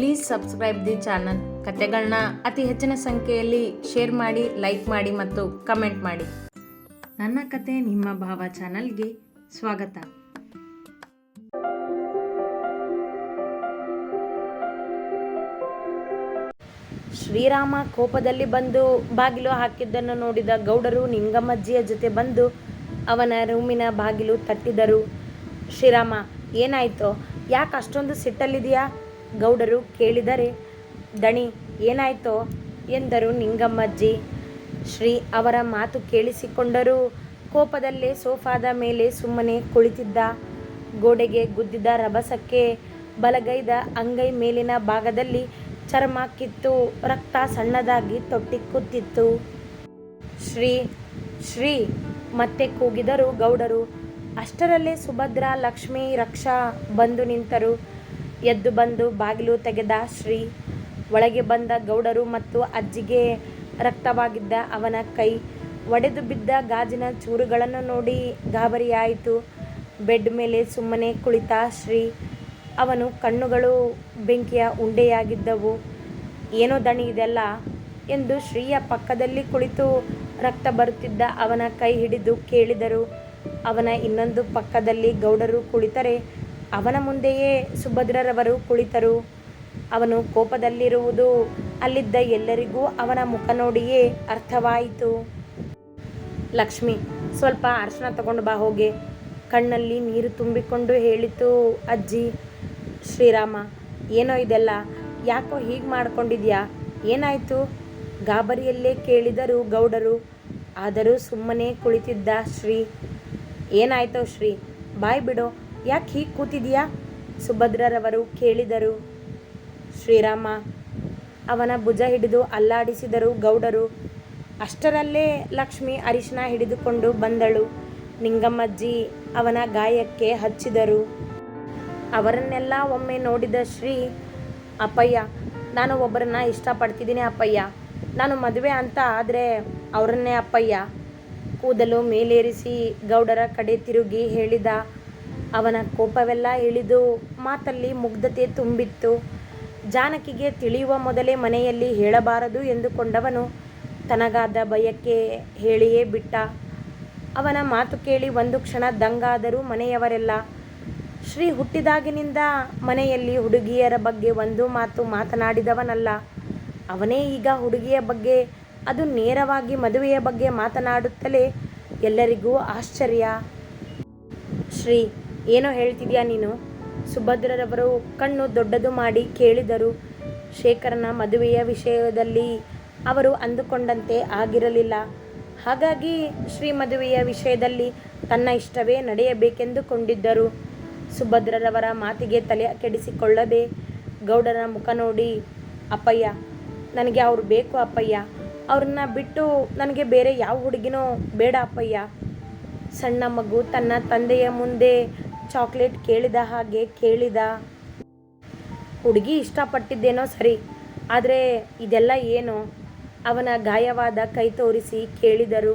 Please subscribe the channel ಕತೆಗಳನ್ನ ಅತಿ ಹೆಚ್ಚಿನ ಸಂಖ್ಯೆಯಲ್ಲಿ ಶೇರ್ ಮಾಡಿ ಲೈಕ್ ಮಾಡಿ ಮತ್ತು ಕಮೆಂಟ್ ಮಾಡಿ. ನನ್ನ ಕತೆ ನಿಮ್ಮ ಭಾವ ಚಾನಲ್ಗೆ ಸ್ವಾಗತ. ಶ್ರೀರಾಮ ಕೋಪದಲ್ಲಿ ಬಂದು ಬಾಗಿಲು ಹಾಕಿದ್ದನ್ನು ನೋಡಿದ ಗೌಡರು ನಿಂಗಮ್ಮಜ್ಜಿಯ ಜೊತೆ ಬಂದು ಅವನ ರೂಮಿನ ಬಾಗಿಲು ತಟ್ಟಿದರು. ಶ್ರೀರಾಮ, ಏನಾಯ್ತೋ? ಯಾಕೆ ಅಷ್ಟೊಂದು ಸಿಟ್ಟಲ್ಲಿದೆಯಾ ಗೌಡರು ಕೇಳಿದರೆ, ದಣಿ, ಏನಾಯ್ತೋ? ಎಂದರು ನಿಂಗಮ್ಮಜ್ಜಿ. ಶ್ರೀ ಅವರ ಮಾತು ಕೇಳಿಸಿಕೊಂಡರು ಕೋಪದಲ್ಲೇ ಸೋಫಾದ ಮೇಲೆ ಸುಮ್ಮನೆ ಕುಳಿತಿದ್ದ. ಗೋಡೆಗೆ ಗುದ್ದಿದ ರಭಸಕ್ಕೆ ಬಲಗೈದ ಅಂಗೈ ಮೇಲಿನ ಭಾಗದಲ್ಲಿ ಚರ್ಮ ಕಿತ್ತು ರಕ್ತ ಸಣ್ಣದಾಗಿ ತೊಟ್ಟಿ ಕೂತಿತ್ತು ಶ್ರೀ ಶ್ರೀ, ಮತ್ತೆ ಕೂಗಿದರು ಗೌಡರು, ಅಷ್ಟರಲ್ಲೇ ಸುಭದ್ರ, ಲಕ್ಷ್ಮಿ, ರಕ್ಷಾ ಬಂದು ನಿಂತರು. ಎದ್ದು ಬಂದು ಬಾಗಿಲು ತೆಗೆದ ಶ್ರೀ ಒಳಗೆ ಬಂದ ಗೌಡರು ಮತ್ತು ಅಜ್ಜಿಗೆ ರಕ್ತವಾಗಿದ್ದ ಅವನ ಕೈ ಒಡೆದು ಬಿದ್ದ ಗಾಜಿನ ಚೂರುಗಳನ್ನು ನೋಡಿ ಗಾಬರಿಯಾಯಿತು. ಬೆಡ್ ಮೇಲೆ ಸುಮ್ಮನೆ ಕುಳಿತ ಶ್ರೀ, ಅವನು ಕಣ್ಣುಗಳು ಬೆಂಕಿಯ ಉಂಡೆಯಾಗಿದ್ದವು. ಏನೋ ದಣಿ ಇದೆಲ್ಲ ಎಂದು ಶ್ರೀಯ ಪಕ್ಕದಲ್ಲಿ ಕುಳಿತು ರಕ್ತ ಬರುತ್ತಿದ್ದ ಅವನ ಕೈ ಹಿಡಿದು ಕೇಳಿದರು. ಅವನ ಇನ್ನೊಂದು ಪಕ್ಕದಲ್ಲಿ ಗೌಡರು ಕುಳಿತರೆ ಅವನ ಮುಂದೆಯೇ ಸುಭದ್ರರವರು ಕುಳಿತರು. ಅವನು ಕೋಪದಲ್ಲಿರುವುದು ಅಲ್ಲಿದ್ದ ಎಲ್ಲರಿಗೂ ಅವನ ಮುಖ ನೋಡಿಯೇ ಅರ್ಥವಾಯಿತು. ಲಕ್ಷ್ಮಿ, ಸ್ವಲ್ಪ ಅರ್ಶನ ತಗೊಂಡು ಬಾ ಹೋಗೆ. ಕಣ್ಣಲ್ಲಿ ನೀರು ತುಂಬಿಕೊಂಡು ಹೇಳಿತು, ಅಜ್ಜಿ, ಶ್ರೀರಾಮ, ಏನೋ ಇದೆಲ್ಲ? ಯಾಕೋ ಹೀಗೆ ಮಾಡಿಕೊಂಡಿದ್ಯಾ? ಏನಾಯಿತು? ಗಾಬರಿಯಲ್ಲೇ ಕೇಳಿದರು ಗೌಡರು. ಆದರೂ ಸುಮ್ಮನೆ ಕುಳಿತಿದ್ದ ಶ್ರೀ, ಏನಾಯ್ತೋ ಶ್ರೀ, ಬಾಯ್ ಬಿಡೋ. ಯಾಕೆ ಹೀಗೆ ಕೂತಿದೆಯಾ? ಸುಭದ್ರರವರು ಕೇಳಿದರು. ಶ್ರೀರಾಮ, ಅವನ ಭುಜ ಹಿಡಿದು ಅಲ್ಲಾಡಿಸಿದರು ಗೌಡರು. ಅಷ್ಟರಲ್ಲೇ ಲಕ್ಷ್ಮಿ ಅರಿಶಿನ ಹಿಡಿದುಕೊಂಡು ಬಂದಳು. ನಿಂಗಮ್ಮಜ್ಜಿ ಅವನ ಗಾಯಕ್ಕೆ ಹಚ್ಚಿದರು. ಅವರನ್ನೆಲ್ಲ ಒಮ್ಮೆ ನೋಡಿದ ಶ್ರೀ, ಅಪ್ಪಯ್ಯ, ನಾನು ಒಬ್ಬರನ್ನ ಇಷ್ಟಪಡ್ತಿದ್ದೀನಿ ಅಪ್ಪಯ್ಯ. ನಾನು ಮದುವೆ ಅಂತ ಆದರೆ ಅವರನ್ನೇ ಅಪ್ಪಯ್ಯ. ಕೂದಲು ಮೇಲೇರಿಸಿ ಗೌಡರ ಕಡೆ ತಿರುಗಿ ಹೇಳಿದ ಅವನ ಕೋಪವೆಲ್ಲ ಇಳಿದು ಮಾತಲ್ಲಿ ಮುಗ್ಧತೆ ತುಂಬಿತ್ತು. ಜಾನಕಿಗೆ ತಿಳಿಯುವ ಮೊದಲೇ ಮನೆಯಲ್ಲಿ ಹೇಳಬಾರದು ಎಂದುಕೊಂಡವನು ತನಗಾದ ಭಯಕ್ಕೆ ಹೇಳಿಯೇ ಬಿಟ್ಟ. ಅವನ ಮಾತು ಕೇಳಿ ಒಂದು ಕ್ಷಣ ದಂಗಾದರೂ ಮನೆಯವರೆಲ್ಲ, ಶ್ರೀ ಹುಟ್ಟಿದಾಗಿನಿಂದ ಮನೆಯಲ್ಲಿ ಹುಡುಗಿಯರ ಬಗ್ಗೆ ಒಂದು ಮಾತು ಮಾತನಾಡಿದವನಲ್ಲ, ಅವನೇ ಈಗ ಹುಡುಗಿಯ ಬಗ್ಗೆ, ಅದು ನೇರವಾಗಿ ಮದುವೆಯ ಬಗ್ಗೆ ಮಾತನಾಡುತ್ತಲೇ ಎಲ್ಲರಿಗೂ ಆಶ್ಚರ್ಯ. ಶ್ರೀ ಏನೋ ಹೇಳ್ತಿದ್ಯಾ ನೀನು? ಸುಭದ್ರರವರು ಕಣ್ಣು ದೊಡ್ಡದು ಮಾಡಿ ಕೇಳಿದರು. ಶೇಖರನ ಮದುವೆಯ ವಿಷಯದಲ್ಲಿ ಅವರು ಅಂದುಕೊಂಡಂತೆ ಆಗಿರಲಿಲ್ಲ. ಹಾಗಾಗಿ ಶ್ರೀ ಮದುವೆಯ ವಿಷಯದಲ್ಲಿ ತನ್ನ ಇಷ್ಟವೇ ನಡೆಯಬೇಕೆಂದುಕೊಂಡಿದ್ದರು. ಸುಭದ್ರರವರ ಮಾತಿಗೆ ತಲೆ ಕೆಡಿಸಿಕೊಳ್ಳದೆ ಗೌಡರ ಮುಖ ನೋಡಿ, ಅಪ್ಪಯ್ಯ, ನನಗೆ ಅವ್ರು ಬೇಕು ಅಪ್ಪಯ್ಯ. ಅವ್ರನ್ನ ಬಿಟ್ಟು ನನಗೆ ಬೇರೆ ಯಾವ ಹುಡುಗಿನೋ ಬೇಡ ಅಪ್ಪಯ್ಯ. ಸಣ್ಣ ಮಗು ತನ್ನ ತಂದೆಯ ಮುಂದೆ ಚಾಕ್ಲೇಟ್ ಕೇಳಿದ ಹಾಗೆ ಕೇಳಿದ. ಹುಡುಗಿ ಇಷ್ಟಪಟ್ಟಿದ್ದೇನೋ ಸರಿ, ಆದರೆ ಇದೆಲ್ಲ ಏನು? ಅವನ ಗಾಯವಾದ ಕೈ ತೋರಿಸಿ ಕೇಳಿದರು.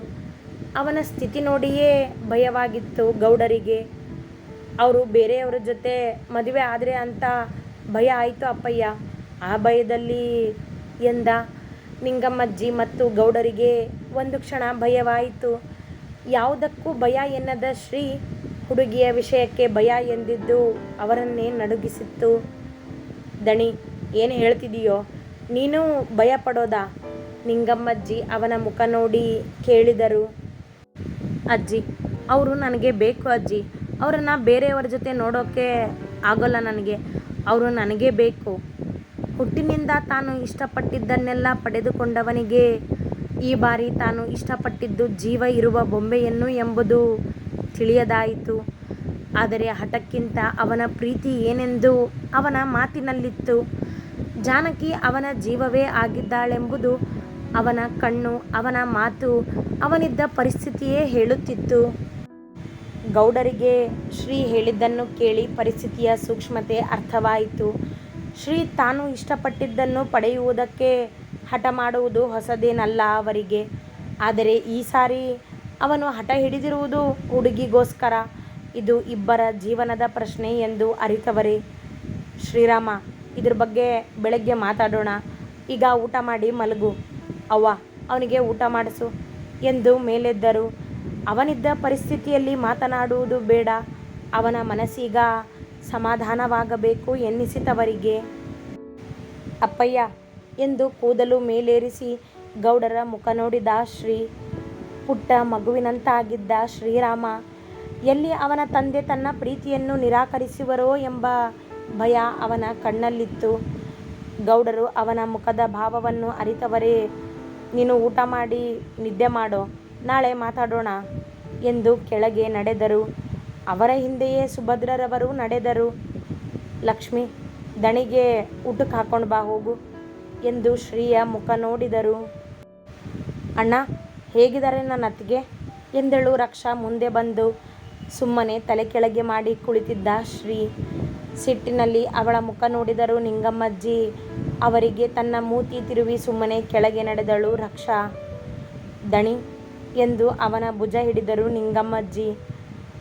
ಅವನ ಸ್ಥಿತಿ ನೋಡಿಯೇ ಭಯವಾಗಿತ್ತು ಗೌಡರಿಗೆ. ಅವರು ಬೇರೆಯವರ ಜೊತೆ ಮದುವೆ ಆದರೆ ಅಂತ ಭಯ ಆಯಿತು ಅಪ್ಪಯ್ಯ. ಆ ಭಯದಲ್ಲಿ ಎಂದ? ನಿಂಗಮ್ಮಜ್ಜಿ ಮತ್ತು ಗೌಡರಿಗೆ ಒಂದು ಕ್ಷಣ ಭಯವಾಯಿತು. ಯಾವುದಕ್ಕೂ ಭಯ ಎನ್ನದ ಶ್ರೀ ಹುಡುಗಿಯ ವಿಷಯಕ್ಕೆ ಭಯ ಎಂದಿದ್ದು ಅವರನ್ನೇ ನಡುಗಿಸಿತ್ತು. ದಣಿ, ಏನು ಹೇಳ್ತಿದೀಯೋ? ನೀನು ಭಯ ಪಡೋದಾ ನಿಂಗಮ್ಮಜ್ಜಿ ಅವನ ಮುಖ ನೋಡಿ ಕೇಳಿದರು. ಅಜ್ಜಿ, ಅವರು ನನಗೆ ಬೇಕು ಅಜ್ಜಿ. ಅವರನ್ನು ಬೇರೆಯವರ ಜೊತೆ ನೋಡೋಕ್ಕೆ ಆಗೋಲ್ಲ ನನಗೆ. ಅವರು ನನಗೆ ಬೇಕು. ಹುಟ್ಟಿನಿಂದ ತಾನು ಇಷ್ಟಪಟ್ಟಿದ್ದನ್ನೆಲ್ಲ ಪಡೆದುಕೊಂಡವನಿಗೆ ಈ ಬಾರಿ ತಾನು ಇಷ್ಟಪಟ್ಟಿದ್ದು ಜೀವ ಇರುವ ಬೊಂಬೆಯನ್ನು ಎಂಬುದು ತಿಳಿಯದಾಯಿತು. ಆದರೆ ಹಠಕ್ಕಿಂತ ಅವನ ಪ್ರೀತಿ ಏನೆಂದು ಅವನ ಮಾತಿನಲ್ಲಿತ್ತು. ಜಾನಕಿ ಅವನ ಜೀವವೇ ಆಗಿದ್ದಾಳೆಂಬುದು ಅವನ ಕಣ್ಣು, ಅವನ ಮಾತು, ಅವನಿದ್ದ ಪರಿಸ್ಥಿತಿಯೇ ಹೇಳುತ್ತಿತ್ತು. ಗೌಡರಿಗೆ ಶ್ರೀ ಹೇಳಿದ್ದನ್ನು ಕೇಳಿ ಪರಿಸ್ಥಿತಿಯ ಸೂಕ್ಷ್ಮತೆ ಅರ್ಥವಾಯಿತು. ಶ್ರೀ ತಾನು ಇಷ್ಟಪಟ್ಟಿದ್ದನ್ನು ಪಡೆಯುವುದಕ್ಕೆ ಹಠ ಮಾಡುವುದು ಹೊಸದೇನಲ್ಲ ಅವರಿಗೆ. ಆದರೆ ಈ ಸಾರಿ ಅವನು ಹಠ ಹಿಡಿದಿರುವುದು ಹುಡುಗಿಗೋಸ್ಕರ. ಇದು ಇಬ್ಬರ ಜೀವನದ ಪ್ರಶ್ನೆ ಎಂದು ಅರಿತವರೆ. ಶ್ರೀರಾಮ, ಇದ್ರ ಬಗ್ಗೆ ಬೆಳಗ್ಗೆ ಮಾತಾಡೋಣ. ಈಗ ಊಟ ಮಾಡಿ ಮಲಗು. ಅವ್ವ, ಅವನಿಗೆ ಊಟ ಮಾಡಿಸು ಎಂದು ಮೇಲೆದ್ದರು. ಅವನಿದ್ದ ಪರಿಸ್ಥಿತಿಯಲ್ಲಿ ಮಾತನಾಡುವುದು ಬೇಡ. ಅವನ ಮನಸ್ಸೀಗ ಸಮಾಧಾನವಾಗಬೇಕು ಎನ್ನಿಸಿತವರಿಗೆ ಅಪ್ಪಯ್ಯ ಎಂದು ಕೂದಲು ಮೇಲೇರಿಸಿ ಗೌಡರ ಮುಖ ನೋಡಿದ ಶ್ರೀ ಪುಟ್ಟ ಮಗುವಿನಂತಾಗಿದ್ದ ಶ್ರೀರಾಮ, ಎಲ್ಲಿ ಅವನ ತಂದೆ ತನ್ನ ಪ್ರೀತಿಯನ್ನು ನಿರಾಕರಿಸುವರೋ ಎಂಬ ಭಯ ಅವನ ಕಣ್ಣಲ್ಲಿತ್ತು. ಗೌಡರು ಅವನ ಮುಖದ ಭಾವವನ್ನು ಅರಿತವರೇ, ನೀನು ಊಟ ಮಾಡಿ ನಿದ್ದೆ ಮಾಡೋ, ನಾಳೆ ಮಾತಾಡೋಣ ಎಂದು ಕೆಳಗೆ ನಡೆದರು. ಅವರ ಹಿಂದೆಯೇ ಸುಭದ್ರರವರು ನಡೆದರು. ಲಕ್ಷ್ಮಿ, ದಣಿಗೆ ಊಟಕ್ಕೆ ಹಾಕೊಂಡು ಬಾ ಹೋಗು ಎಂದು ಶ್ರೀಯ ಮುಖ ನೋಡಿದರು. ಅಣ್ಣ ಹೇಗಿದ್ದಾರೆ ನನ್ನ ಅತ್ತಿಗೆ? ಎಂದಳು ರಕ್ಷಾ ಮುಂದೆ ಬಂದು ಸುಮ್ಮನೆ ತಲೆ ಕೆಳಗೆ ಮಾಡಿ ಕುಳಿತಿದ್ದ ಶ್ರೀ. ಸಿಟ್ಟಿನಲ್ಲಿ ಅವಳ ಮುಖ ನೋಡಿದರು ನಿಂಗಮ್ಮಜ್ಜಿ ಅವರಿಗೆ ತನ್ನ ಮೂತಿ ತಿರುವಿ ಸುಮ್ಮನೆ ಕೆಳಗೆ ನಡೆದಳು ರಕ್ಷಾ. ದಣಿ ಎಂದು ಅವನ ಭುಜ ಹಿಡಿದರು ನಿಂಗಮ್ಮಜ್ಜಿ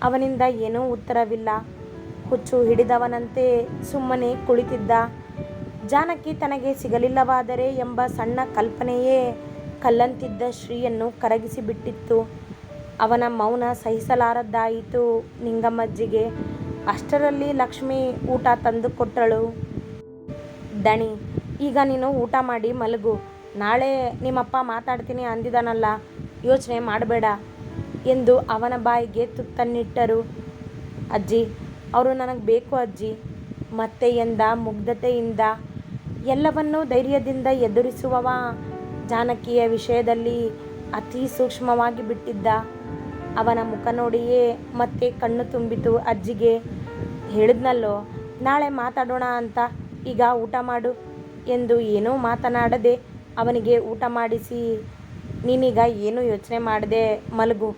ಅವನಿಂದ ಏನೂ ಉತ್ತರವಿಲ್ಲ. ಹುಚ್ಚು ಹಿಡಿದವನಂತೆ ಸುಮ್ಮನೆ ಕುಳಿತಿದ್ದ. ಜಾನಕಿ ತನಗೆ ಸಿಗಲಿಲ್ಲವಾದರೆ ಎಂಬ ಸಣ್ಣ ಕಲ್ಪನೆಯೇ ಕಲ್ಲಂತಿದ್ದ ಶ್ರೀಯನ್ನು ಕರಗಿಸಿ ಬಿಟ್ಟಿತ್ತು. ಅವನ ಮೌನ ಸಹಿಸಲಾರದ್ದಾಯಿತು. ನಿಂಗಮ್ಮಜ್ಜಿಗೆ ಅಷ್ಟರಲ್ಲಿ ಲಕ್ಷ್ಮಿ ಊಟ ತಂದು ಕೊಟ್ಟಳು. ದಣಿ, ಈಗ ನೀನು ಊಟ ಮಾಡಿ ಮಲಗು. ನಾಳೆ ನಿಮ್ಮಪ್ಪ ಮಾತಾಡ್ತೀನಿ ಅಂದಿದಾನಲ್ಲ, ಯೋಚನೆ ಮಾಡಬೇಡ ಎಂದು ಅವನ ಬಾಯಿಗೆ ತುತ್ತನ್ನಿಟ್ಟರು. ಅಜ್ಜಿ, ಅವರು ನನಗೆ ಬೇಕು ಅಜ್ಜಿ. ಮತ್ತೆ ಎಂದ ಮುಗ್ಧತೆಯಿಂದ ಎಲ್ಲವನ್ನೂ ಧೈರ್ಯದಿಂದ ಎದುರಿಸುವವ ಜಾನಕಿಯ ವಿಷಯದಲ್ಲಿ ಅತಿ ಸೂಕ್ಷ್ಮವಾಗಿ ಬಿಟ್ಟಿದ್ದ ಅವನ ಮುಖ ನೋಡಿಯೇ ಮತ್ತೆ ಕಣ್ಣು ತುಂಬಿತು. ಅಜ್ಜಿಗೆ ಹೇಳಿದ್ನಲ್ಲೋ, ನಾಳೆ ಮಾತಾಡೋಣ ಅಂತ. ಈಗ ಊಟ ಮಾಡು ಎಂದು ಏನೂ ಮಾತನಾಡದೆ ಅವನಿಗೆ ಊಟ ಮಾಡಿಸಿ, ನೀನೀಗ ಏನೂ ಯೋಚನೆ ಮಾಡದೆ ಮಲಗು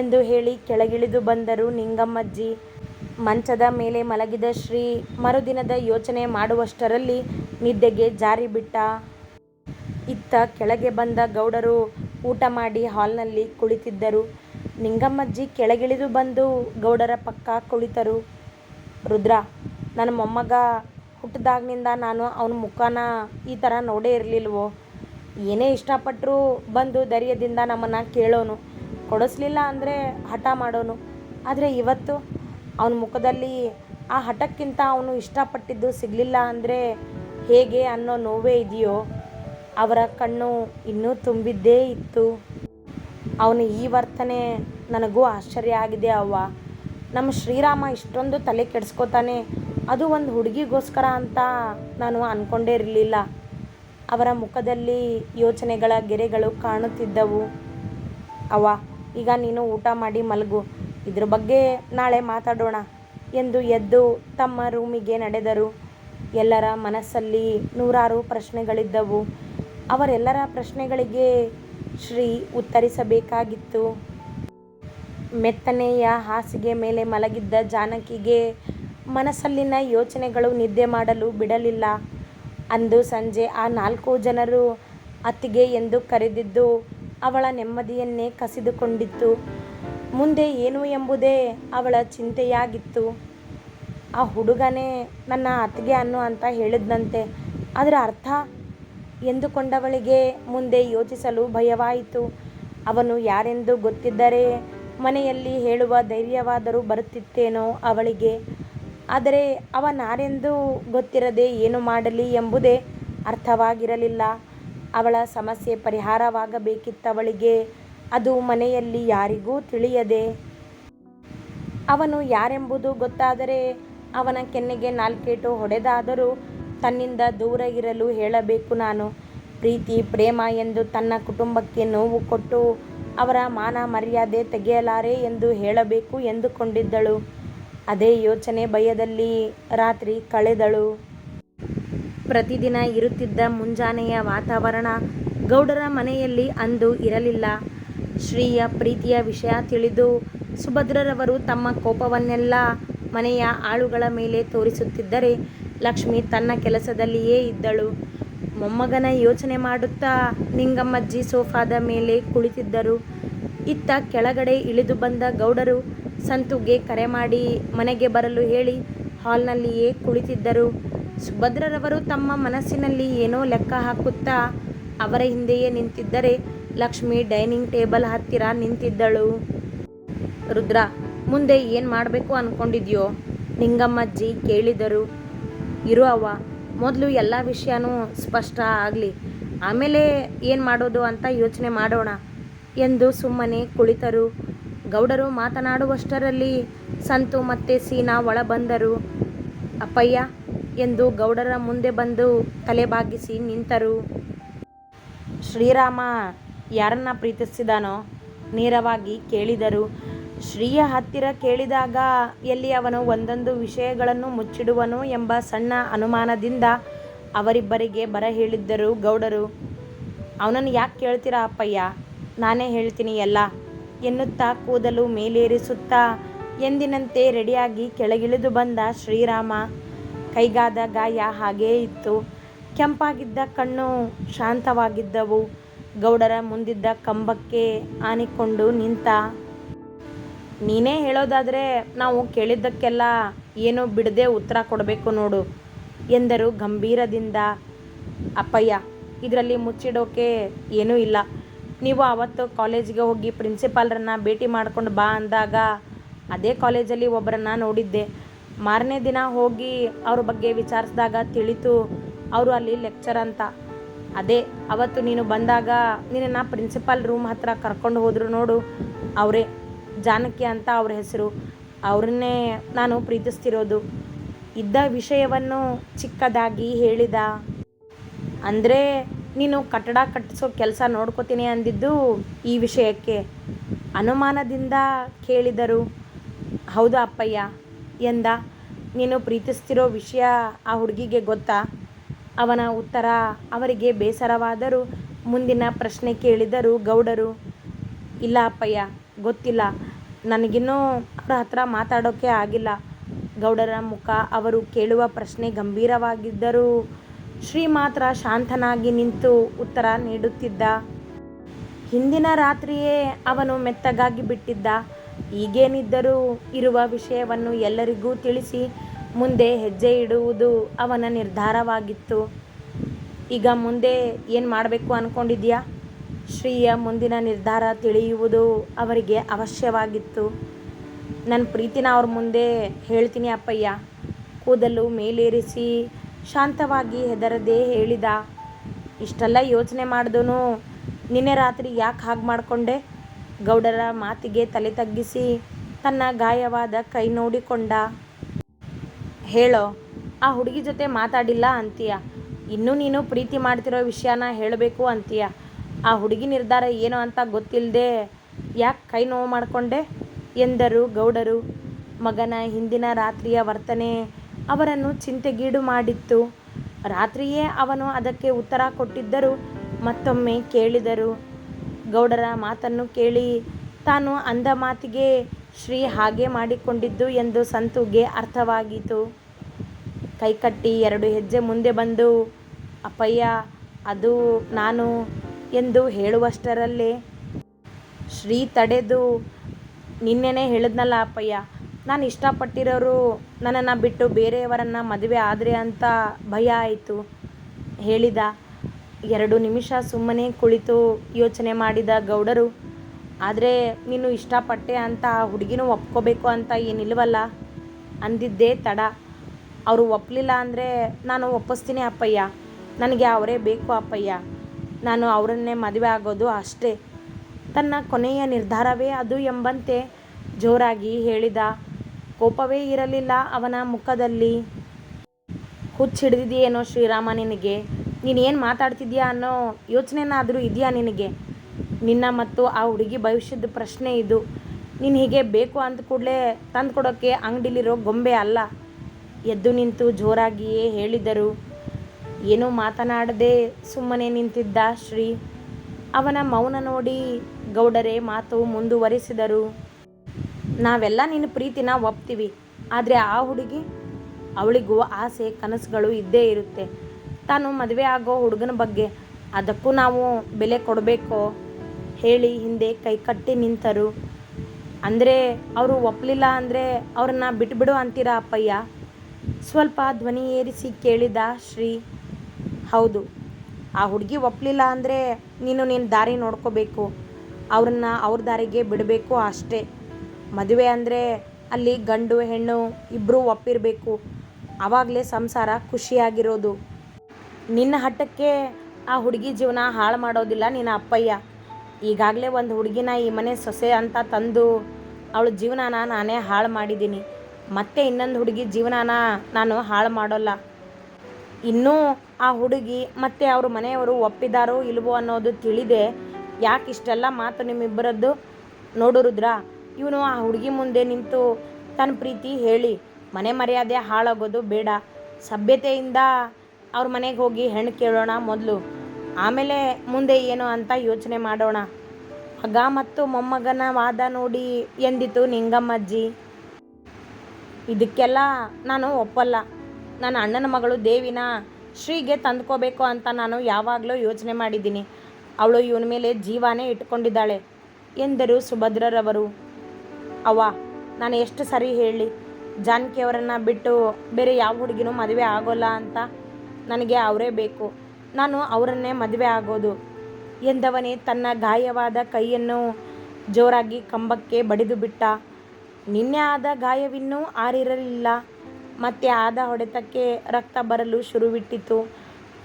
ಎಂದು ಹೇಳಿ ಕೆಳಗಿಳಿದು ಬಂದರು ನಿಂಗಮ್ಮಜ್ಜಿ. ಮಂಚದ ಮೇಲೆ ಮಲಗಿದ ಶ್ರೀ ಮರುದಿನದ ಯೋಚನೆ ಮಾಡುವಷ್ಟರಲ್ಲಿ ನಿದ್ದೆಗೆ ಜಾರಿ ಬಿಟ್ಟ ಇತ್ತ ಕೆಳಗೆ ಬಂದ ಗೌಡರು ಊಟ ಮಾಡಿ ಹಾಲ್ನಲ್ಲಿ ಕುಳಿತಿದ್ದರು. ನಿಂಗಮ್ಮಜ್ಜಿ ಕೆಳಗಿಳಿದು ಬಂದು ಗೌಡರ ಪಕ್ಕ ಕುಳಿತರು. ರುದ್ರ, ನನ್ನ ಮೊಮ್ಮಗ ಹುಟ್ಟಿದಾಗ್ನಿಂದ ನಾನು ಅವನ ಮುಖನ ಈ ಥರ ನೋಡೇ ಇರಲಿಲ್ವೋ? ಏನೇ ಇಷ್ಟಪಟ್ಟರೂ ಬಂದು ಧೈರ್ಯದಿಂದ ನಮ್ಮನ್ನು ಕೇಳೋನು. ಕೊಡಿಸ್ಲಿಲ್ಲ ಅಂದರೆ ಹಠ ಮಾಡೋನು. ಆದರೆ ಇವತ್ತು ಅವನ ಮುಖದಲ್ಲಿ ಆ ಹಠಕ್ಕಿಂತ ಅವನು ಇಷ್ಟಪಟ್ಟಿದ್ದು ಸಿಗಲಿಲ್ಲ ಅಂದರೆ ಹೇಗೆ ಅನ್ನೋ ನೋವೇ ಇದೆಯೋ? ಅವರ ಕಣ್ಣು ಇನ್ನೂ ತುಂಬಿದ್ದೇ ಇತ್ತು. ಅವನ ಈ ವರ್ತನೆ ನನಗೂ ಆಶ್ಚರ್ಯ ಆಗಿದೆ ಅವ್ವ. ನಮ್ಮ ಶ್ರೀರಾಮ ಇಷ್ಟೊಂದು ತಲೆ ಕೆಡಿಸ್ಕೋತಾನೆ, ಅದು ಒಂದು ಹುಡುಗಿಗೋಸ್ಕರ ಅಂತ ನಾನು ಅಂದ್ಕೊಂಡೇ ಇರಲಿಲ್ಲ. ಅವರ ಮುಖದಲ್ಲಿ ಯೋಚನೆಗಳ ಗೆರೆಗಳು ಕಾಣುತ್ತಿದ್ದವು. ಅವ್ವ, ಈಗ ನೀನು ಊಟ ಮಾಡಿ ಮಲಗು. ಇದ್ರ ಬಗ್ಗೆ ನಾಳೆ ಮಾತಾಡೋಣ ಎಂದು ಎದ್ದು ತಮ್ಮ ರೂಮಿಗೆ ನಡೆದರು. ಎಲ್ಲರ ಮನಸ್ಸಲ್ಲಿ ನೂರಾರು ಪ್ರಶ್ನೆಗಳಿದ್ದವು. ಅವರೆಲ್ಲರ ಪ್ರಶ್ನೆಗಳಿಗೆ ಶ್ರೀ ಉತ್ತರಿಸಬೇಕಾಗಿತ್ತು. ಮೆತ್ತನೆಯ ಹಾಸಿಗೆ ಮೇಲೆ ಮಲಗಿದ್ದ ಜಾನಕಿಗೆ ಮನಸ್ಸಲ್ಲಿನ ಯೋಚನೆಗಳು ನಿದ್ದೆ ಮಾಡಲು ಬಿಡಲಿಲ್ಲ. ಅಂದು ಸಂಜೆ ಆ ನಾಲ್ಕು ಜನರು ಅತ್ತಿಗೆ ಎಂದು ಕರೆದಿದ್ದು ಅವಳ ನೆಮ್ಮದಿಯನ್ನೇ ಕಸಿದುಕೊಂಡಿತ್ತು. ಮುಂದೆ ಏನು ಎಂಬುದೇ ಅವಳ ಚಿಂತೆಯಾಗಿತ್ತು. ಆ ಹುಡುಗನೇ ನನ್ನ ಅತ್ತಿಗೆ ಅನ್ನು ಅಂತ ಹೇಳಿದ್ನಂತೆ. ಅದರ ಅರ್ಥ ಎಂದುಕೊಂಡವಳಿಗೆ ಮುಂದೆ ಯೋಚಿಸಲು ಭಯವಾಯಿತು. ಅವನು ಯಾರೆಂದು ಗೊತ್ತಿದ್ದರೆ ಮನೆಯಲ್ಲಿ ಹೇಳುವ ಧೈರ್ಯವಾದರೂ ಬರುತ್ತಿತ್ತೇನೋ ಅವಳಿಗೆ. ಆದರೆ ಅವನಾರೆಂದು ಗೊತ್ತಿರದೆ ಏನು ಮಾಡಲಿ ಎಂಬುದೇ ಅರ್ಥವಾಗಿರಲಿಲ್ಲ. ಅವಳ ಸಮಸ್ಯೆ ಪರಿಹಾರವಾಗಬೇಕಿತ್ತವಳಿಗೆ. ಅದು ಮನೆಯಲ್ಲಿ ಯಾರಿಗೂ ತಿಳಿಯದೆ. ಅವನು ಯಾರೆಂಬುದು ಗೊತ್ತಾದರೆ ಅವನ ಕೆನ್ನೆಗೆ ನಾಲ್ಕೇಟು ಹೊಡೆದಾದರೂ ತನ್ನಿಂದ ದೂರ ಇರಲು ಹೇಳಬೇಕು ನಾನು. ಪ್ರೀತಿ, ಪ್ರೇಮ ಎಂದು ತನ್ನ ಕುಟುಂಬಕ್ಕೆ ನೋವು ಕೊಟ್ಟು ಅವರ ಮಾನ ಮರ್ಯಾದೆ ತೆಗೆಯಲಾರೆ ಎಂದು ಹೇಳಬೇಕು ಎಂದುಕೊಂಡಿದ್ದಳು. ಅದೇ ಯೋಚನೆ ಭಯದಲ್ಲಿ ರಾತ್ರಿ ಕಳೆದಳು. ಪ್ರತಿದಿನ ಇರುತ್ತಿದ್ದ ಮುಂಜಾನೆಯ ವಾತಾವರಣ ಗೌಡರ ಮನೆಯಲ್ಲಿ ಅಂದು ಇರಲಿಲ್ಲ. ಶ್ರೀಯ ಪ್ರೀತಿಯ ವಿಷಯ ತಿಳಿದು ಸುಭದ್ರರವರು ತಮ್ಮ ಕೋಪವನ್ನೆಲ್ಲ ಮನೆಯ ಆಳುಗಳ ಮೇಲೆ ತೋರಿಸುತ್ತಿದ್ದರೆ ಲಕ್ಷ್ಮಿ ತನ್ನ ಕೆಲಸದಲ್ಲಿಯೇ ಇದ್ದಳು. ಮೊಮ್ಮಗನ ಯೋಚನೆ ಮಾಡುತ್ತಾ ನಿಂಗಮ್ಮಜ್ಜಿ ಸೋಫಾದ ಮೇಲೆ ಕುಳಿತಿದ್ದರು. ಇತ್ತ ಕೆಳಗಡೆ ಇಳಿದು ಬಂದ ಗೌಡರು ಸಂತುಗೆ ಕರೆ ಮಾಡಿ ಮನೆಗೆ ಬರಲು ಹೇಳಿ ಹಾಲ್ನಲ್ಲಿಯೇ ಕುಳಿತಿದ್ದರು. ಸುಭದ್ರರವರು ತಮ್ಮ ಮನಸ್ಸಿನಲ್ಲಿ ಏನೋ ಲೆಕ್ಕ ಹಾಕುತ್ತಾ ಅವರ ಹಿಂದೆಯೇ ನಿಂತಿದ್ದರೆ ಲಕ್ಷ್ಮಿ ಡೈನಿಂಗ್ ಟೇಬಲ್ ಹತ್ತಿರ ನಿಂತಿದ್ದಳು. ರುದ್ರ ಮುಂದೆ ಏನು ಮಾಡಬೇಕು ಅಂದ್ಕೊಂಡಿದ್ಯೋ ನಿಂಗಮ್ಮಜ್ಜಿ ಕೇಳಿದರು. ಇರು ಅವ್ವ, ಮೊದಲು ಎಲ್ಲ ವಿಷಯನೂ ಸ್ಪಷ್ಟ ಆಗಲಿ. ಆಮೇಲೆ ಏನು ಮಾಡೋದು ಅಂತ ಯೋಚನೆ ಮಾಡೋಣ ಎಂದು ಸುಮ್ಮನೆ ಕುಳಿತರು. ಗೌಡರು ಮಾತನಾಡುವಷ್ಟರಲ್ಲಿ ಸಂತು ಮತ್ತೆ ಸೀನಾ ಒಳ ಬಂದರು ಅಪ್ಪಯ್ಯ ಎಂದು ಗೌಡರ ಮುಂದೆ ಬಂದು ತಲೆ ಬಾಗಿಸಿ ನಿಂತರು. ಶ್ರೀರಾಮ ಯಾರನ್ನ ಪ್ರೀತಿಸಿದಾನೋ ನೇರವಾಗಿ ಕೇಳಿದರು. ಶ್ರೀಯ ಹತ್ತಿರ ಕೇಳಿದಾಗ ಎಲ್ಲಿ ಅವನು ಒಂದೊಂದು ವಿಷಯಗಳನ್ನು ಮುಚ್ಚಿಡುವನು ಎಂಬ ಸಣ್ಣ ಅನುಮಾನದಿಂದ ಅವರಿಬ್ಬರಿಗೆ ಬರ ಹೇಳಿದ್ದರು ಗೌಡರು. ಅವನನ್ನು ಯಾಕೆ ಕೇಳ್ತೀರಾ ಅಪ್ಪಯ್ಯ? ನಾನೇ ಹೇಳ್ತೀನಿ ಎಲ್ಲ. ಎನ್ನುತ್ತಾ ಕೂದಲು ಮೇಲೇರಿಸುತ್ತಾ ಎಂದಿನಂತೆ ರೆಡಿಯಾಗಿ ಕೆಳಗಿಳಿದು ಬಂದ ಶ್ರೀರಾಮ. ಕೈಗಾದ ಗಾಯ ಹಾಗೇ ಇತ್ತು. ಕೆಂಪಾಗಿದ್ದ ಕಣ್ಣು ಶಾಂತವಾಗಿದ್ದವು. ಗೌಡರ ಮುಂದಿದ್ದ ಕಂಬಕ್ಕೆ ಆನಿಕೊಂಡು ನಿಂತ ನೀನೇ ಹೇಳೋದಾದರೆ ನಾವು ಕೇಳಿದ್ದಕ್ಕೆಲ್ಲ ಏನು ಬಿಡದೆ ಉತ್ತರ ಕೊಡಬೇಕು ನೋಡು, ಎಂದರು ಗಂಭೀರದಿಂದ. ಅಪ್ಪಯ್ಯ, ಇದರಲ್ಲಿ ಮುಚ್ಚಿಡೋಕೆ ಏನೂ ಇಲ್ಲ. ನೀವು ಆವತ್ತು ಕಾಲೇಜಿಗೆ ಹೋಗಿ ಪ್ರಿನ್ಸಿಪಾಲ್ರನ್ನ ಭೇಟಿ ಮಾಡ್ಕೊಂಡು ಬಾ ಅಂದಾಗ ಅದೇ ಕಾಲೇಜಲ್ಲಿ ಒಬ್ಬರನ್ನ ನೋಡಿದ್ದೆ. ಮಾರನೇ ದಿನ ಹೋಗಿ ಅವ್ರ ಬಗ್ಗೆ ವಿಚಾರಿಸಿದಾಗ ತಿಳಿತು, ಅವರು ಅಲ್ಲಿ ಲೆಕ್ಚರ್ ಅಂತ. ಅದೇ, ಅವತ್ತು ನೀನು ಬಂದಾಗ ನಿನ್ನ ಪ್ರಿನ್ಸಿಪಾಲ್ ರೂಮ್ ಹತ್ರ ಕರ್ಕೊಂಡು ಹೋದರು ನೋಡು, ಅವರೇ. ಜಾನಕಿ ಅಂತ ಅವ್ರ ಹೆಸರು. ಅವ್ರನ್ನೇ ನಾನು ಪ್ರೀತಿಸ್ತಿರೋದು. ಇದ್ದ ವಿಷಯವನ್ನು ಚಿಕ್ಕದಾಗಿ ಹೇಳಿದ. ಅಂದರೆ ನೀನು ಕಟ್ಟಡ ಕಟ್ಟಿಸೋ ಕೆಲಸ ನೋಡ್ಕೋತೀನಿ ಅಂದಿದ್ದು ಈ ವಿಷಯಕ್ಕೆ ಅನುಮಾನದಿಂದ ಕೇಳಿದರು. ಹೌದು ಅಪ್ಪಯ್ಯ ಎಂದ. ನೀನು ಪ್ರೀತಿಸ್ತಿರೋ ವಿಷಯ ಆ ಹುಡುಗಿಗೆ ಗೊತ್ತಾ? ಅವನ ಉತ್ತರ ಅವರಿಗೆ ಬೇಸರವಾದರೂ ಮುಂದಿನ ಪ್ರಶ್ನೆ ಕೇಳಿದರು ಗೌಡರು. ಇಲ್ಲ ಅಪ್ಪಯ್ಯ ಗೊತ್ತಿಲ್ಲ. ನನಗಿನ್ನೂ ಅವರ ಹತ್ರ ಮಾತಾಡೋಕ್ಕೆ ಆಗಿಲ್ಲ. ಗೌಡರ ಮುಖ ಅವರು ಕೇಳುವ ಪ್ರಶ್ನೆ ಗಂಭೀರವಾಗಿದ್ದರೂ ಶ್ರೀ ಮಾತ್ರ ಶಾಂತನಾಗಿ ನಿಂತು ಉತ್ತರ ನೀಡುತ್ತಿದ್ದ. ಹಿಂದಿನ ರಾತ್ರಿಯೇ ಅವನು ಮೆತ್ತಗಾಗಿ ಬಿಟ್ಟಿದ್ದ. ಈಗೇನಿದ್ದರೂ ಇರುವ ವಿಷಯವನ್ನು ಎಲ್ಲರಿಗೂ ತಿಳಿಸಿ ಮುಂದೆ ಹೆಜ್ಜೆ ಇಡುವುದು ಅವನ ನಿರ್ಧಾರವಾಗಿತ್ತು. ಈಗ ಮುಂದೆ ಏನು ಮಾಡಬೇಕು ಅಂದ್ಕೊಂಡಿದ್ಯಾ ಶ್ರೀಯ ಮುಂದಿನ ನಿರ್ಧಾರ ತಿಳಿಯುವುದು ಅವರಿಗೆ ಅವಶ್ಯವಾಗಿತ್ತು. ನನ್ನ ಪ್ರೀತಿನ ಅವ್ರ ಮುಂದೆ ಹೇಳ್ತೀನಿ ಅಪ್ಪಯ್ಯ. ಕೂದಲು ಮೇಲೇರಿಸಿ ಶಾಂತವಾಗಿ ಹೆದರದೆ ಹೇಳಿದ, ಇಷ್ಟೆಲ್ಲ ಯೋಚನೆ ಮಾಡಿದನು ನಿನ್ನೆ ರಾತ್ರಿ ಯಾಕೆ ಹಾಗೆ ಮಾಡಿಕೊಂಡೆ? ಗೌಡರ ಮಾತಿಗೆ ತಲೆ ತಗ್ಗಿಸಿ ತನ್ನ ಗಾಯವಾದ ಕೈ ನೋಡಿಕೊಂಡ, ಹೇಳೋ, ಆ ಹುಡುಗಿ ಜೊತೆ ಮಾತಾಡಿಲ್ಲ ಅಂತೀಯ. ಇನ್ನೂ ನೀನು ಪ್ರೀತಿ ಮಾಡ್ತಿರೋ ವಿಷಯನ ಹೇಳಬೇಕು ಅಂತೀಯ. ಆ ಹುಡುಗಿ ನಿರ್ಧಾರ ಏನು ಅಂತ ಗೊತ್ತಿಲ್ಲದೆ ಯಾಕೆ ಕೈ ನೋವು ಮಾಡಿಕೊಂಡೆ? ಎಂದರು, ಗೌಡರು, ಮಗನ ಹಿಂದಿನ ರಾತ್ರಿಯ ವರ್ತನೆ ಅವರನ್ನು ಚಿಂತೆಗೀಡು ಮಾಡಿತ್ತು. ರಾತ್ರಿಯೇ ಅವನು ಅದಕ್ಕೆ ಉತ್ತರ ಕೊಟ್ಟಿದ್ದರು, ಮತ್ತೊಮ್ಮೆ ಕೇಳಿದರು. ಗೌಡರ ಮಾತನ್ನು ಕೇಳಿ ತಾನು ಅಂದ ಮಾತಿಗೆ ಶ್ರೀ ಹಾಗೆ ಮಾಡಿಕೊಂಡಿದ್ದು ಎಂದು ಸಂತುಗೆ ಅರ್ಥವಾಗಿತು ಕೈಕಟ್ಟಿ ಎರಡು ಹೆಜ್ಜೆ ಮುಂದೆ ಬಂದು, ಅಪ್ಪಯ್ಯ, ಅದು ನಾನು ಎಂದು ಹೇಳುವಷ್ಟರಲ್ಲೇ ಶ್ರೀ ತಡೆದು ನಿನ್ನೆನೇ ಹೇಳಿದ್ನಲ್ಲ ಅಪ್ಪಯ್ಯ, ನಾನು ಇಷ್ಟಪಟ್ಟಿರೋರು ನನ್ನನ್ನು ಬಿಟ್ಟು ಬೇರೆಯವರನ್ನು ಮದುವೆ ಆದರೆ ಅಂತ ಭಯ ಆಯಿತು. ಹೇಳಿದ ಎರಡು ನಿಮಿಷ ಸುಮ್ಮನೆ ಕುಳಿತು ಯೋಚನೆ ಮಾಡಿದ ಗೌಡರು, ಆದರೆ ನೀನು ಇಷ್ಟಪಟ್ಟೆ ಅಂತ ಆ ಹುಡುಗಿನೂ ಒಪ್ಕೋಬೇಕು ಅಂತ ಏನಿಲ್ವಲ್ಲ? ಅಂದಿದ್ದೇ ತಡ. ಅವರು ಒಪ್ಪಲಿಲ್ಲ ಅಂದರೆ ನಾನು ಒಪ್ಪಿಸ್ತೀನಿ ಅಪ್ಪಯ್ಯ. ನನಗೆ ಅವರೇ ಬೇಕು ಅಪ್ಪಯ್ಯ. ನಾನು ಅವರನ್ನೇ ಮದುವೆ ಆಗೋದು ಅಷ್ಟೇ. ತನ್ನ ಕೊನೆಯ ನಿರ್ಧಾರವೇ ಅದು ಎಂಬಂತೆ ಜೋರಾಗಿ ಹೇಳಿದ. ಕೋಪವೇ ಇರಲಿಲ್ಲ ಅವನ ಮುಖದಲ್ಲಿ. ಹುಚ್ಚಿಡಿದಿದೆಯೇನೋ ಶ್ರೀರಾಮ ನಿನಗೆ. ನೀನು ಏನು ಮಾತಾಡ್ತಿದ್ಯಾ ಅನ್ನೋ ಯೋಚನೆನಾದರೂ ಇದೆಯಾ ನಿನಗೆ? ನಿನ್ನ ಮತ್ತು ಆ ಹುಡುಗಿ ಭವಿಷ್ಯದ ಪ್ರಶ್ನೆ ಇದು. ನೀನು ಹೀಗೆ ಬೇಕು ಅಂತ ಕೂಡಲೇ ತಂದು ಕೊಡೋಕ್ಕೆ ಅಂಗಡಿಲಿರೋ ಗೊಂಬೆ ಅಲ್ಲ. ಎದ್ದು ನಿಂತು ಜೋರಾಗಿಯೇ ಹೇಳಿದರು. ಏನೂ ಮಾತನಾಡದೆ ಸುಮ್ಮನೆ ನಿಂತಿದ್ದ ಶ್ರೀ. ಅವನ ಮೌನ ನೋಡಿ ಗೌಡರೇ ಮಾತು ಮುಂದುವರಿಸಿದರು. ನಾವೆಲ್ಲ ನಿನ್ನ ಪ್ರೀತಿನ ಒಪ್ತೀವಿ, ಆದರೆ ಆ ಹುಡುಗಿ, ಅವಳಿಗೂ ಆಸೆ, ಕನಸುಗಳು ಇದ್ದೇ ಇರುತ್ತೆ. ತಾನು ಮದುವೆ ಆಗೋ ಹುಡುಗನ ಬಗ್ಗೆ ಅದಕ್ಕೂ ನಾವು ಬೆಲೆ ಕೊಡಬೇಕೋ? ಹೇಳಿ ಹಿಂದೆ ಕೈಕಟ್ಟಿ ನಿಂತರು. ಅಂದರೆ ಅವರು ಒಪ್ಪಲಿಲ್ಲ ಅಂದರೆ ಅವ್ರನ್ನ ಬಿಟ್ಬಿಡು ಅಂತೀರಾ ಅಪ್ಪಯ್ಯ? ಸ್ವಲ್ಪ ಧ್ವನಿ ಏರಿಸಿ ಕೇಳಿದ ಶ್ರೀ. ಹೌದು. ಆ ಹುಡುಗಿ ಒಪ್ಪಲಿಲ್ಲ ಅಂದರೆ ನೀನು ನಿನ್ನ ದಾರಿ ನೋಡ್ಕೋಬೇಕು. ಅವ್ರನ್ನ ಅವ್ರ ದಾರಿಗೆ ಬಿಡಬೇಕು ಅಷ್ಟೇ. ಮದುವೆ ಅಂದರೆ ಅಲ್ಲಿ ಗಂಡು, ಹೆಣ್ಣು ಇಬ್ಬರೂ ಒಪ್ಪಿರಬೇಕು. ಆವಾಗಲೇ ಸಂಸಾರ ಖುಷಿಯಾಗಿರೋದು. ನಿನ್ನ ಹಠಕ್ಕೆ ಆ ಹುಡುಗಿ ಜೀವನ ಹಾಳು ಮಾಡೋದಿಲ್ಲ ನಿನ್ನ ಅಪ್ಪಯ್ಯ. ಈಗಾಗಲೇ ಒಂದು ಹುಡುಗಿನ ಈ ಮನೆ ಸೊಸೆ ಅಂತ ತಂದು ಅವಳ ಜೀವನಾನ ನಾನೇ ಹಾಳು ಮಾಡಿದ್ದೀನಿ. ಮತ್ತೆ ಇನ್ನೊಂದು ಹುಡುಗಿ ಜೀವನಾನ ನಾನು ಹಾಳು ಮಾಡೋಲ್ಲ. ಇನ್ನೂ ಆ ಹುಡುಗಿ ಮತ್ತು ಅವ್ರ ಮನೆಯವರು ಒಪ್ಪಿದಾರೋ ಇಲ್ವೋ ಅನ್ನೋದು ತಿಳಿದೆ. ಯಾಕೆ ಇಷ್ಟೆಲ್ಲ ಮಾತು ನಿಮ್ಮಿಬ್ಬರದ್ದು? ನೋಡು ರುದ್ರ, ಇವನು ಆ ಹುಡುಗಿ ಮುಂದೆ ನಿಂತು ತನ್ನ ಪ್ರೀತಿ ಹೇಳಿ, ಮನೆ ಮರ್ಯಾದೆ ಹಾಳಾಗೋದು ಬೇಡ. ಸಭ್ಯತೆಯಿಂದ ಅವ್ರ ಮನೆಗೆ ಹೋಗಿ ಹೆಣ್ಣು ಕೇಳೋಣ ಮೊದಲು. ಆಮೇಲೆ ಮುಂದೆ ಏನು ಅಂತ ಯೋಚನೆ ಮಾಡೋಣ. ಮಗ ಮತ್ತು ಮೊಮ್ಮಗನ ವಾದ ನೋಡಿ ಎಂದಿತು ನಿಂಗಮ್ಮಜ್ಜಿ? ಇದಕ್ಕೆಲ್ಲ ನಾನು ಒಪ್ಪಲ್ಲ. ನನ್ನ ಅಣ್ಣನ ಮಗಳು ದೇವಿನ? ಶ್ರೀಗೆ ತಂದ್ಕೋಬೇಕು ಅಂತ ನಾನು ಯಾವಾಗಲೂ ಯೋಚನೆ ಮಾಡಿದ್ದೀನಿ. ಅವಳು ಇವನ ಮೇಲೆ ಜೀವಾನೇ ಇಟ್ಕೊಂಡಿದ್ದಾಳೆ ಎಂದರು ಸುಭದ್ರರವರು. ಅವ್ವ, ನಾನು ಎಷ್ಟು ಸರಿ ಹೇಳಿ ಜಾನಕಿಯವರನ್ನು ಬಿಟ್ಟು ಬೇರೆ ಯಾವ ಹುಡುಗಿನೂ ಮದುವೆ ಆಗೋಲ್ಲ ಅಂತ ನನಗೆ ಅವರೇ ಬೇಕು. ನಾನು ಅವರನ್ನೇ ಮದುವೆ ಆಗೋದು ಎಂದವನೇ ತನ್ನ ಗಾಯವಾದ ಕೈಯನ್ನು ಜೋರಾಗಿ ಕಂಬಕ್ಕೆ ಬಡಿದು ಬಿಟ್ಟ. ನಿನ್ನೆ ಆದ ಗಾಯವಿನ್ನೂ ಆರಿರಲಿಲ್ಲ. ಮತ್ತೆ ಆದ ಹೊಡೆತಕ್ಕೆ ರಕ್ತ ಬರಲು ಶುರುವಿಟ್ಟಿತು.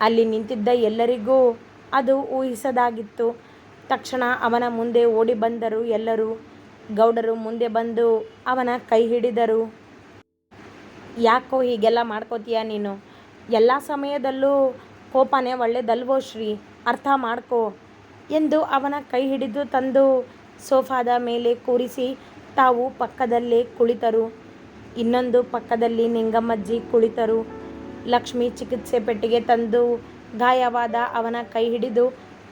ಅಲ್ಲಿ ನಿಂತಿದ್ದ ಎಲ್ಲರಿಗೂ ಅದು ಊಹಿಸದಾಗಿತ್ತು. ತಕ್ಷಣ ಅವನ ಮುಂದೆ ಓಡಿ ಬಂದರು ಎಲ್ಲರೂ. ಗೌಡರು ಮುಂದೆ ಬಂದು ಅವನ ಕೈ ಹಿಡಿದರು. ಯಾಕೋ ಹೀಗೆಲ್ಲ ಮಾಡ್ಕೋತೀಯ ನೀನು? ಎಲ್ಲ ಸಮಯದಲ್ಲೂ ಕೋಪನೇ ಒಳ್ಳೆಯದಲ್ವೋ ಶ್ರೀ? ಅರ್ಥ ಮಾಡ್ಕೋ ಎಂದು ಅವನ ಕೈ ಹಿಡಿದು ತಂದು ಸೋಫಾದ ಮೇಲೆ ಕೂರಿಸಿ ತಾವು ಪಕ್ಕದಲ್ಲೇ ಕುಳಿತರು. ಇನ್ನೊಂದು ಪಕ್ಕದಲ್ಲಿ ನಿಂಗಮ್ಮಜ್ಜಿ ಕುಳಿತರು. ಲಕ್ಷ್ಮಿ ಚಿಕಿತ್ಸೆ ಪೆಟ್ಟಿಗೆ ತಂದು ಗಾಯವಾದ ಅವನ ಕೈ ಹಿಡಿದು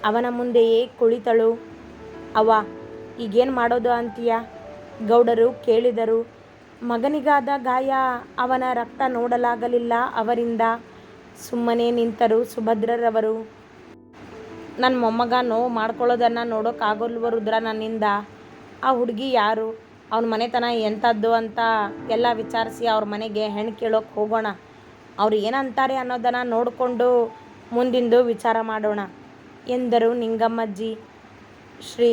ಅವನ ಮುಂದೆಯೇ ಕುಳಿತಳು. ಅವ ಈಗೇನು ಮಾಡೋದು ಅಂತೀಯ? ಗೌಡರು ಕೇಳಿದರು. ಮಗನಿಗಾದ ಗಾಯ ಅವನ ರಕ್ತ ನೋಡಲಾಗಲಿಲ್ಲ ಅವರಿಂದ. ಸುಮ್ಮನೆ ನಿಂತರು ಸುಭದ್ರರವರು. ನನ್ನ ಮೊಮ್ಮಗ ನೋವು ಮಾಡ್ಕೊಳ್ಳೋದನ್ನು ನೋಡೋಕ್ಕಾಗಲ್ವ ರುದ್ರ ನನ್ನಿಂದ? ಆ ಹುಡುಗಿ ಯಾರು? ಅವನ ಮನೆತನ ಎಂಥದ್ದು ಅಂತ ಎಲ್ಲ ವಿಚಾರಿಸಿ ಅವ್ರ ಮನೆಗೆ ಹೆಣ್ಣು ಕೇಳೋಕೆ ಹೋಗೋಣ. ಅವ್ರು ಏನಂತಾರೆ ಅನ್ನೋದನ್ನು ನೋಡಿಕೊಂಡು ಮುಂದಿಂದು ವಿಚಾರ ಮಾಡೋಣ. ಎಂದರು, ನಿಂಗಮ್ಮಜ್ಜಿ, ಶ್ರೀ,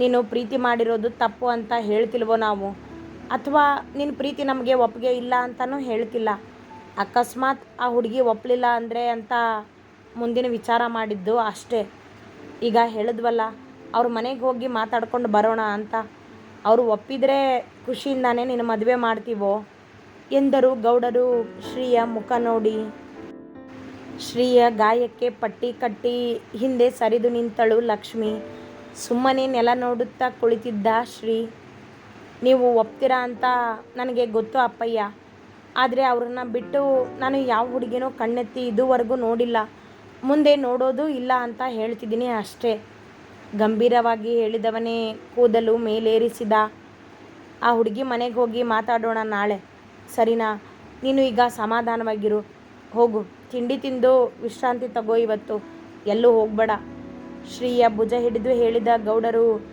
ನೀನು ಪ್ರೀತಿ ಮಾಡಿರೋದು ತಪ್ಪು ಅಂತ ಹೇಳ್ತಿಲ್ವೋ ನಾವು? ಅಥವಾ ನಿನ್ನ ಪ್ರೀತಿ ನಮಗೆ ಒಪ್ಪಿಗೆ ಇಲ್ಲ ಅಂತಲೂ ಹೇಳ್ತಿಲ್ಲ. ಅಕಸ್ಮಾತ್ ಆ ಹುಡುಗಿ ಒಪ್ಪಲಿಲ್ಲ ಅಂದರೆ ಅಂತ ಮುಂದಿನ ವಿಚಾರ ಮಾಡಿದ್ದು ಅಷ್ಟೇ. ಈಗ ಹೇಳಿದ್ವಲ್ಲ, ಅವ್ರ ಮನೆಗೆ ಹೋಗಿ ಮಾತಾಡ್ಕೊಂಡು ಬರೋಣ ಅಂತ. ಅವರು ಒಪ್ಪಿದರೆ ಖುಷಿಯಿಂದಾನೇ ನಿನ್ನ ಮದುವೆ ಮಾಡ್ತೀವೋ ಎಂದರು ಗೌಡರು ಶ್ರೀಯ ಮುಖ ನೋಡಿ. ಶ್ರೀಯ ಗಾಯಕ್ಕೆ ಪಟ್ಟಿ ಕಟ್ಟಿ ಹಿಂದೆ ಸರಿದು ನಿಂತಳು ಲಕ್ಷ್ಮಿ. ಸುಮ್ಮನೆ ನೆಲ ನೋಡುತ್ತಾ ಕುಳಿತಿದ್ದ ಶ್ರೀ. ನೀವು ಒಪ್ತೀರಾ ಅಂತ ನನಗೆ ಗೊತ್ತು ಅಪ್ಪಯ್ಯ. ಆದರೆ ಅವ್ರನ್ನ ಬಿಟ್ಟು ನಾನು ಯಾವ ಹುಡುಗಿನೂ ಕಣ್ಣೆತ್ತಿ ಇದುವರೆಗೂ ನೋಡಿಲ್ಲ. ಮುಂದೆ ನೋಡೋದು ಇಲ್ಲ ಅಂತ ಹೇಳ್ತಿದ್ದೀನಿ ಅಷ್ಟೇ. ಗಂಭೀರವಾಗಿ ಹೇಳಿದವನೇ ಕೂದಲು ಮೇಲೇರಿಸಿದ. ಆ ಹುಡುಗಿ ಮನೆಗೆ ಹೋಗಿ ಮಾತಾಡೋಣ ನಾಳೆ. ಸರಿನಾ? ನೀನು ಈಗ ಸಮಾಧಾನವಾಗಿರು. ಹೋಗು. ತಿಂಡಿ ತಿಂದು ವಿಶ್ರಾಂತಿ ತಗೋ ಇವತ್ತು. ಎಲ್ಲೂ ಹೋಗಬೇಡ. ಶ್ರೀಯ ಭುಜ ಹಿಡಿದು ಹೇಳಿದ ಗೌಡರು,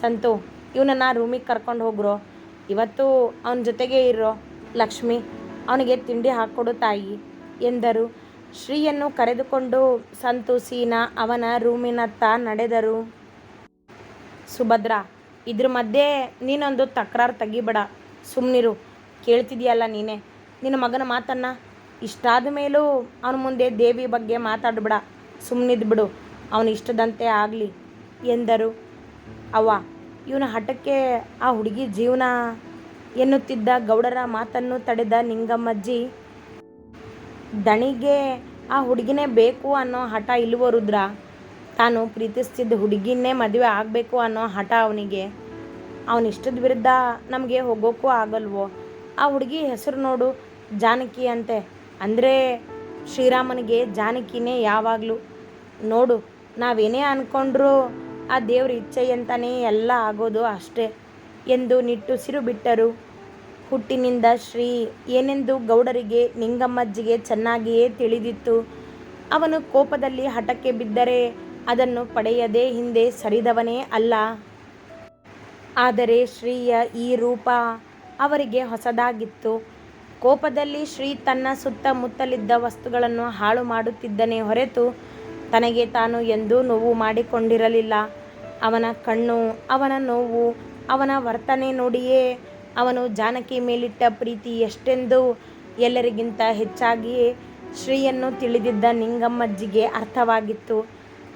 ಸಂತು, ಇವನನ್ನು ರೂಮಿಗೆ ಕರ್ಕೊಂಡು ಹೋಗ್ರೋ? ಇವತ್ತು ಅವನ ಜೊತೆಗೆ ಇರೋ ಲಕ್ಷ್ಮಿ, ಅವನಿಗೆ ತಿಂಡಿ ಹಾಕ್ಕೊಡು ತಾಯಿ, ಎಂದರು. ಶ್ರೀಯನ್ನು ಕರೆದುಕೊಂಡು ಸಂತು, ಸೀನಾ ಅವನ ರೂಮಿನತ್ತ ನಡೆದರು. ಸುಭದ್ರ, ಇದ್ರ ಮಧ್ಯೆ ನೀನೊಂದು ತಕರಾರು ತೆಗಿಬೇಡ. ಸುಮ್ಮನಿರು ಕೇಳ್ತಿದ್ಯಲ್ಲ ನೀನೇ. ನಿನ್ನ ಮಗನ ಮಾತನ್ನ? ಇಷ್ಟಾದ ಮೇಲೂ ಅವನ ಮುಂದೆ ದೇವಿ ಬಗ್ಗೆ ಮಾತಾಡಬೇಡ. ಸುಮ್ಮನಿದ್ಬಿಡು ಅವನ ಇಷ್ಟದಂತೆ ಆಗಲಿ. ಎಂದರು. ಅವ್ವ, ಇವನ ಹಠಕ್ಕೆ ಆ ಹುಡುಗಿ ಜೀವನ ಎನ್ನುತ್ತಿದ್ದ ಗೌಡರ ಮಾತನ್ನು ತಡೆದ ನಿಂಗಮ್ಮಜ್ಜಿ, ದಣಿಗೆ ಆ ಹುಡುಗಿನೇ ಬೇಕು ಅನ್ನೋ ಹಠ ಇಲ್ವೋ ರುದ್ರ? ತಾನು ಪ್ರೀತಿಸ್ತಿದ್ದ ಹುಡುಗಿನೇ ಮದುವೆ ಆಗಬೇಕು ಅನ್ನೋ ಹಠ ಅವನಿಗೆ. ಅವನಿಷ್ಟದ ವಿರುದ್ಧ ನಮಗೆ ಹೋಗೋಕ್ಕೂ ಆಗಲ್ವೋ? ಆ ಹುಡುಗಿ ಹೆಸರು ನೋಡು, ಜಾನಕಿ ಅಂತೆ. ಅಂದರೆ ಶ್ರೀರಾಮನಿಗೆ ಜಾನಕಿನೇ ಯಾವಾಗಲೂ. ನೋಡು, ನಾವೇನೇ ಅಂದ್ಕೊಂಡ್ರೂ ಆ ದೇವ್ರ ಇಚ್ಛೆಯಂತನೇ ಎಲ್ಲ ಆಗೋದು ಅಷ್ಟೇ ಎಂದು ನಿಟ್ಟುಸಿರು ಬಿಟ್ಟರು. ಹುಟ್ಟಿನಿಂದ ಶ್ರೀ ಏನೆಂದು ಗೌಡರಿಗೆ, ನಿಂಗಮ್ಮಜ್ಜಿಗೆ ಚೆನ್ನಾಗಿಯೇ ತಿಳಿದಿತ್ತು. ಅವನು ಕೋಪದಲ್ಲಿ ಹಠಕ್ಕೆ ಬಿದ್ದರೆ ಅದನ್ನು ಪಡೆಯದೆ ಹಿಂದೆ ಸರಿದವನೇ ಅಲ್ಲ ಆದರೆ ಶ್ರೀಯ ಈ ರೂಪ ಅವರಿಗೆ ಹೊಸದಾಗಿತ್ತು ಕೋಪದಲ್ಲಿ ಶ್ರೀ ತನ್ನ ಸುತ್ತಮುತ್ತಲಿದ್ದ ವಸ್ತುಗಳನ್ನು ಹಾಳು ಮಾಡುತ್ತಿದ್ದನೇ ಹೊರತು ತನಗೆ ತಾನು ಎಂದೂ ನೋವು ಮಾಡಿಕೊಂಡಿರಲಿಲ್ಲ. ಅವನ ಕಣ್ಣು, ಅವನ ನೋವು, ಅವನ ವರ್ತನೆ ನೋಡಿಯೇ ಅವನು ಜಾನಕಿ ಮೇಲಿಟ್ಟ ಪ್ರೀತಿ ಎಷ್ಟೆಂದು ಎಲ್ಲರಿಗಿಂತ ಹೆಚ್ಚಾಗಿಯೇ ಶ್ರೀಯನ್ನು ತಿಳಿದಿದ್ದ ನಿಂಗಮ್ಮಜ್ಜಿಗೆ ಅರ್ಥವಾಗಿತ್ತು.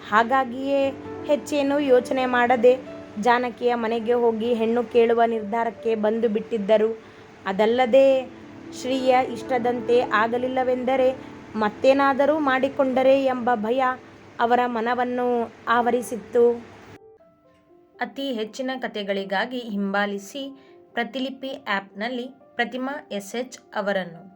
ಹಾಗಾಗಿಯೇ ಹೆಚ್ಚೇನೂ ಯೋಚನೆ ಮಾಡದೆ ಜಾನಕಿಯ ಮನೆಗೆ ಹೋಗಿ ಹೆಣ್ಣು ಕೇಳುವ ನಿರ್ಧಾರಕ್ಕೆ ಬಂದು ಬಿಟ್ಟಿದ್ದರು. ಅದಲ್ಲದೆ ಶ್ರೀಯ ಇಷ್ಟದಂತೆ ಆಗಲಿಲ್ಲವೆಂದರೆ ಮತ್ತೇನಾದರೂ ಮಾಡಿಕೊಂಡರೆ ಎಂಬ ಭಯ ಅವರ ಮನವನ್ನು ಆವರಿಸಿತ್ತು. ಅತಿ ಹೆಚ್ಚಿನ ಕಥೆಗಳಿಗಾಗಿ ಹಿಂಬಾಲಿಸಿ ಪ್ರತಿಲಿಪಿ ಆ್ಯಪ್ನಲ್ಲಿ ಪ್ರತಿಮಾ ಎಸ್. ಎಚ್. ಅವರನ್ನು